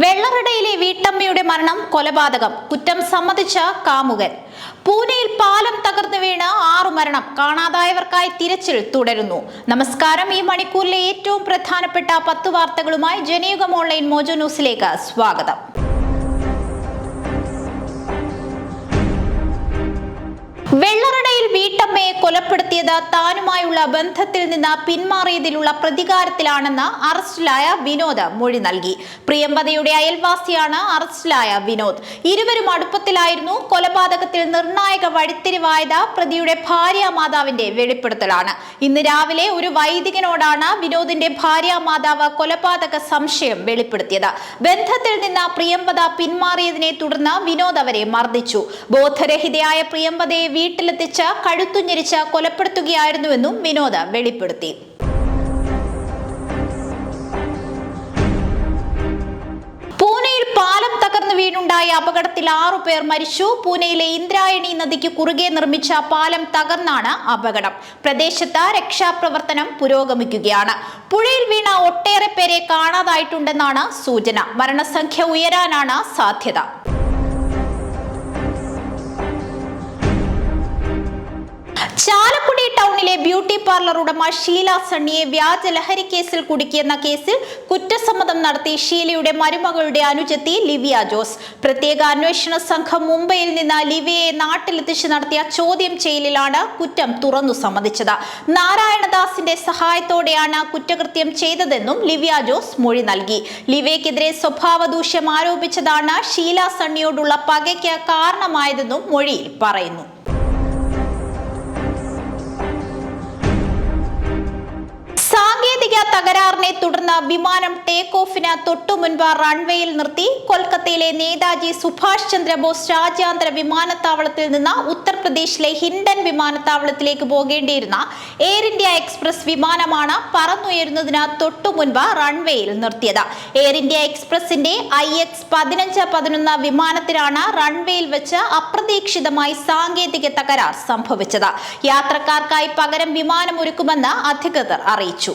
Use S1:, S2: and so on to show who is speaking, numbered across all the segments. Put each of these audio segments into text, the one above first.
S1: വെള്ളറടയിലെ വീട്ടമ്മയുടെ മരണം കൊലപാതകം. കുറ്റം സമ്മതിച്ച കാമുകൻ. പൂനെയിൽ പാലം തകർന്നു വീണ് ആറു മരണം കാണാതായവർക്കായി തിരച്ചിൽ തുടരുന്നു. നമസ്കാരം. ഈ മണിക്കൂറിലെ ഏറ്റവും പ്രധാനപ്പെട്ട പത്ത് വാർത്തകളുമായി ജനയുഗം ഓൺലൈൻ മോജോ ന്യൂസിലേക്ക് സ്വാഗതം. വെള്ളറടയിൽ വീട്ടമ്മയെ കൊലപ്പെടുത്തിയത് താനുമായുള്ള ബന്ധത്തിൽ നിന്ന് പിന്മാറിയതിലുള്ള പ്രതികാരത്തിലാണെന്ന് അറസ്റ്റിലായ വിനോദ് മൊഴി നൽകി. പ്രിയമ്പതയുടെ അയൽവാസിയാണ് അറസ്റ്റിലായ വിനോദ്. ഇരുവരും അടുപ്പത്തിലായിരുന്നു. കൊലപാതകത്തിൽ നിർണായക വഴിത്തിരിവായത് പ്രതിയുടെ ഭാര്യ മാതാവിന്റെ വെളിപ്പെടുത്തലാണ്. ഇന്ന് രാവിലെ ഒരു വൈദികനോടാണ് വിനോദിന്റെ ഭാര്യ മാതാവ് കൊലപാതക സംശയം വെളിപ്പെടുത്തിയത്. ബന്ധത്തിൽ നിന്ന് പ്രിയമ്പത പിന്മാറിയതിനെ തുടർന്ന് വിനോദ് അവരെ മർദ്ദിച്ചു. ബോധരഹിതയായ പ്രിയമ്പതയെ വീട്ടിലെത്തിച്ച് കഴുത്തുഞ്ഞെരിച്ച് കൊലപ്പെടുത്തുകയായിരുന്നുവെന്നും വിനോദ വെളിപ്പെടുത്തി. വീണുണ്ടായ അപകടത്തിൽ ആറു പേർ മരിച്ചു. പൂനെയിലെ ഇന്ദ്രായണി നദിക്ക് കുറുകെ നിർമ്മിച്ച പാലം തകർന്നാണ് അപകടം. പ്രദേശത്ത് രക്ഷാപ്രവർത്തനം പുരോഗമിക്കുകയാണ്. പുഴയിൽ വീണ ഒട്ടേറെ പേരെ കാണാതായിട്ടുണ്ടെന്നാണ് സൂചന. മരണസംഖ്യ ഉയരാനാണ് സാധ്യത. ചാലക്കുടി ബ്യൂട്ടി പാർലർ ഉടമ ഷീല സണ്ണിയെ വ്യാജ ലഹരി കേസിൽ കുടുക്കിയെന്ന കേസിൽ കുറ്റസമ്മതം നടത്തി ഷീലയുടെ മരുമകളുടെ അനുജത്തി ലിവിയ ജോസ്. പ്രത്യേക അന്വേഷണ സംഘം മുംബൈയിൽ നിന്ന് ലിവിയയെ നാട്ടിലെത്തിച്ച് നടത്തിയ ചോദ്യം ചെയ്യലിലാണ് കുറ്റം തുറന്നു സമ്മതിച്ചത്. നാരായണദാസിന്റെ സഹായത്തോടെയാണ് കുറ്റകൃത്യം ചെയ്തതെന്നും ലിവിയ ജോസ് മൊഴി നൽകി. ലിവിയക്കെതിരെ സ്വഭാവ ദൂഷ്യം ആരോപിച്ചതാണ് ഷീല സണ്ണിയോടുള്ള പകയ്ക്ക് കാരണമായതെന്നും മൊഴിയിൽ പറയുന്നു. തകരാറിനെ തുടർന്ന് വിമാനം ടേക്ക് ഓഫിന് തൊട്ടു മുൻപ് റൺവേയിൽ നിർത്തി. കൊൽക്കത്തയിലെ നേതാജി സുഭാഷ് ചന്ദ്രബോസ് രാജ്യാന്തര വിമാനത്താവളത്തിൽ നിന്ന് ഉത്തർപ്രദേശിലെ ഹിൻഡൻ വിമാനത്താവളത്തിലേക്ക് പോകേണ്ടിയിരുന്ന എയർ ഇന്ത്യ എക്സ്പ്രസ് വിമാനമാണ് പറന്നുയരുന്നതിന് തൊട്ടു മുൻപ് റൺവേയിൽ നിർത്തിയത്. എയർ ഇന്ത്യ എക്സ്പ്രസിന്റെ ഐ എക്സ് പതിനഞ്ച് പതിനൊന്ന് വിമാനത്തിലാണ് റൺവേയിൽ വെച്ച് അപ്രതീക്ഷിതമായി സാങ്കേതിക തകരാർ സംഭവിച്ചത്. യാത്രക്കാർക്കായി പകരം വിമാനം ഒരുക്കുമെന്ന് അധികൃതർ അറിയിച്ചു.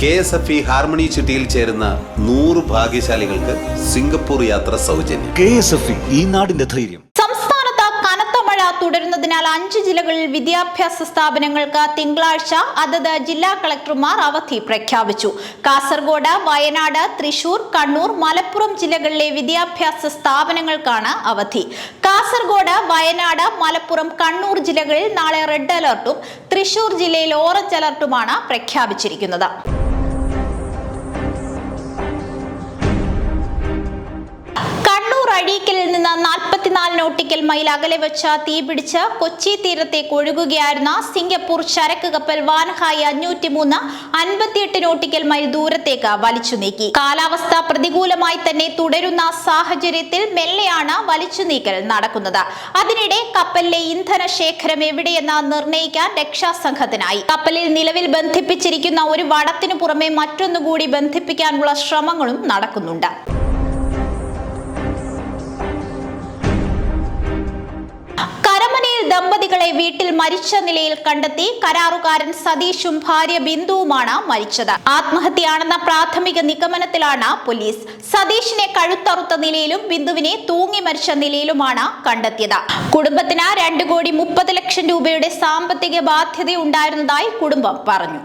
S2: K S F E harmony ചിട്ടിയിൽ ചേരുന്ന നൂറ് ഭാഗ്യശാലികൾക്ക് സിംഗപ്പൂർ യാത്ര സൗജന്യം.
S3: കെ എസ് എഫ് ഈ നാടിന്റെ ധൈര്യം.
S1: സംസ്ഥാനത്ത് കനത്ത മഴ തുടരുന്നതിനാൽ അഞ്ച് ജില്ലകളിൽ വിദ്യാഭ്യാസ സ്ഥാപനങ്ങൾക്ക് തിങ്കളാഴ്ച അതത് ജില്ലാ കളക്ടർമാർ അവധി പ്രഖ്യാപിച്ചു. കാസർഗോഡ് വയനാട് തൃശൂർ കണ്ണൂർ മലപ്പുറം ജില്ലകളിലെ വിദ്യാഭ്യാസ സ്ഥാപനങ്ങൾക്കാണ് അവധി. കാസർഗോഡ് വയനാട് മലപ്പുറം കണ്ണൂർ ജില്ലകളിൽ നാളെ റെഡ് അലർട്ടും തൃശൂർ ജില്ലയിൽ ഓറഞ്ച് അലർട്ടുമാണ് പ്രഖ്യാപിച്ചിരിക്കുന്നത്. കണ്ണൂർ നിന്ന് നാൽപ്പത്തിനാല് നോട്ടിക്കൽ മൈൽ അകലെ വെച്ച തീ തീപിടിച്ച് കൊച്ചി തീരത്തേക്ക് ഒഴുകുകയായിരുന്ന സിംഗപ്പൂർ ചരക്ക് കപ്പൽ വാൻഹായി അഞ്ഞൂറ്റി മൂന്ന് അൻപത്തിയെട്ട് നോട്ടിക്കൽ മൈൽ ദൂരത്തേക്ക് വലിച്ചു നീക്കി. കാലാവസ്ഥ പ്രതികൂലമായി തന്നെ തുടരുന്ന സാഹചര്യത്തിൽ മെല്ലെയാണ് വലിച്ചു നീക്കൽ നടക്കുന്നത്. അതിനിടെ കപ്പലിലെ ഇന്ധന ശേഖരം എവിടെയെന്ന് നിർണയിക്കാൻ രക്ഷാസംഘത്തിനായി. കപ്പലിൽ നിലവിൽ ബന്ധിപ്പിച്ചിരിക്കുന്ന ഒരു വടത്തിനു പുറമെ മറ്റൊന്നുകൂടി ബന്ധിപ്പിക്കാനുള്ള ശ്രമങ്ങളും നടക്കുന്നുണ്ട്. ദമ്പതികളെ വീട്ടിൽ മരിച്ച നിലയിൽ കണ്ടെത്തി കരാറുകാരൻ സതീഷും ഭാര്യ ബിന്ദുവുമാണ് മരിച്ചത്. ആത്മഹത്യയാണെന്ന പ്രാഥമിക നിഗമനത്തിലാണ് പോലീസ്. സതീഷിനെ കഴുത്തറുത്ത നിലയിലും ബിന്ദുവിനെ തൂങ്ങി മരിച്ച നിലയിലുമാണ് കണ്ടെത്തിയത്. കുടുംബത്തിന് രണ്ട് കോടി മുപ്പത് ലക്ഷം രൂപയുടെ സാമ്പത്തിക ബാധ്യതയുണ്ടായിരുന്നതായി കുടുംബം പറഞ്ഞു.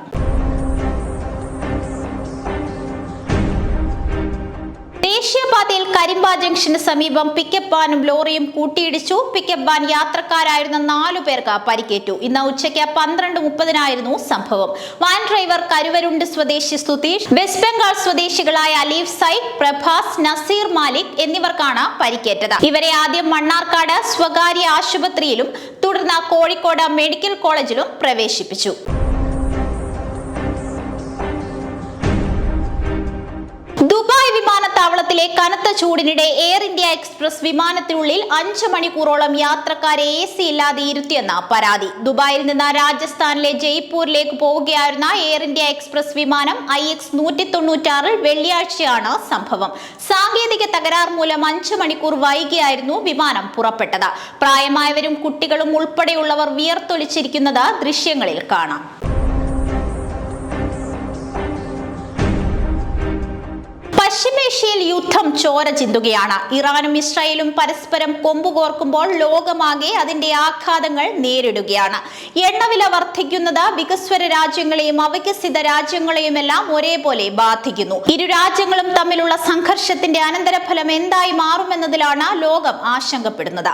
S1: ദേശീയപാതയിൽ കരിമ്പാ ജംഗ്ഷന് സമീപം പിക്കപ്പ് വാനും ലോറിയും കൂട്ടിയിടിച്ചു. പിക്കപ്പ് വാൻ യാത്രക്കാരായിരുന്ന നാലു പേർക്ക് പരിക്കേറ്റു. ഇന്ന് ഉച്ചയ്ക്ക് പന്ത്രണ്ട് മുപ്പതിനായിരുന്നു സംഭവം. വാൻ ഡ്രൈവർ കരുവരുണ്ട് സ്വദേശി സുതീഷ് വെസ്റ്റ് ബംഗാൾ സ്വദേശികളായ അലീഫ് സൈദ് പ്രഭാസ് നസീർ മാലിക് എന്നിവർക്കാണ് പരിക്കേറ്റത്. ഇവരെ ആദ്യം മണ്ണാർക്കാട് സ്വകാര്യ ആശുപത്രിയിലും തുടർന്ന് കോഴിക്കോട് മെഡിക്കൽ കോളേജിലും പ്രവേശിപ്പിച്ചു. വിമാനത്താവളത്തിലെ കനത്ത ചൂടിനിടെ എയർ ഇന്ത്യ എക്സ്പ്രസ് വിമാനത്തിനുള്ളിൽ അഞ്ച് മണിക്കൂറോളം യാത്രക്കാരെ എ സി ഇല്ലാതെ ഇരുത്തിയെന്ന പരാതി. ദുബായിൽ നിന്ന് രാജസ്ഥാനിലെ ജയ്പൂരിലേക്ക് പോവുകയായിരുന്ന എയർ ഇന്ത്യ എക്സ്പ്രസ് വിമാനം ഐ എക്സ് നൂറ്റി തൊണ്ണൂറ്റാറിൽ വെള്ളിയാഴ്ചയാണ് സംഭവം. സാങ്കേതിക തകരാർ മൂലം അഞ്ച് മണിക്കൂർ വൈകിയായിരുന്നു വിമാനം പുറപ്പെട്ടത്. പ്രായമായവരും കുട്ടികളും ഉൾപ്പെടെയുള്ളവർ വിയർത്തൊലിച്ചിരിക്കുന്നത് ദൃശ്യങ്ങളിൽ കാണാം. പശ്ചിമേഷ്യയിൽ യുദ്ധം ചോര ചിന്തുകയാണ്. ഇറാനും ഇസ്രായേലും പരസ്പരം കൊമ്പുകോർക്കുമ്പോൾ ലോകമാകെ അതിന്റെ ആഘാതങ്ങൾ നേരിടുകയാണ്. എണ്ണവില വർദ്ധിക്കുന്നത് വികസ്വര രാജ്യങ്ങളെയും അവികസിത രാജ്യങ്ങളെയുമെല്ലാം ഒരേപോലെ ബാധിക്കുന്നു. ഇരു രാജ്യങ്ങളും തമ്മിലുള്ള സംഘർഷത്തിന്റെ അനന്തരഫലം എന്തായി മാറുമെന്നതിലാണ് ലോകം ആശങ്കപ്പെടുന്നത്.